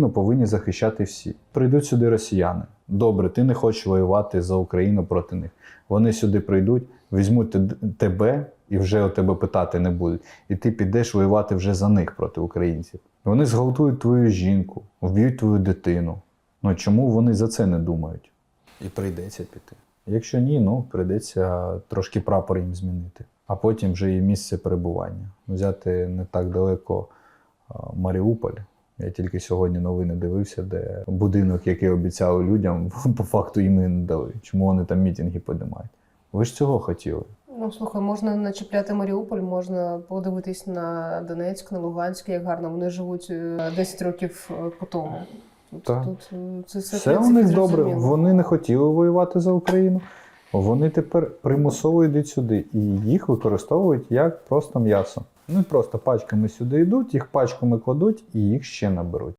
Україну повинні захищати всі. Прийдуть сюди росіяни. Добре, ти не хочеш воювати за Україну проти них. Вони сюди прийдуть, візьмуть тебе і вже у тебе питати не будуть. І ти підеш воювати вже за них проти українців. Вони зґвалтують твою жінку, вб'ють твою дитину. Ну чому вони за це не думають? І прийдеться піти. Якщо ні, ну прийдеться трошки прапор їм змінити, а потім вже і місце перебування. Взяти не так далеко Маріуполь. Я тільки сьогодні новини дивився, де будинок, який обіцяли людям, по факту їм не дали. Чому вони там мітинги піднімають? Ви ж цього хотіли. Ну, слухай, можна начепляти Маріуполь, можна подивитись на Донецьк, на Луганськ, як гарно вони живуть е, 10 років е, по тому. Тут, Так. тут е, це все, Все у них добре. Вони не хотіли воювати за Україну. Вони тепер примусово йдуть сюди і їх використовують як просто м'ясо. Ну просто пачками сюди йдуть, їх пачками кладуть і їх ще наберуть.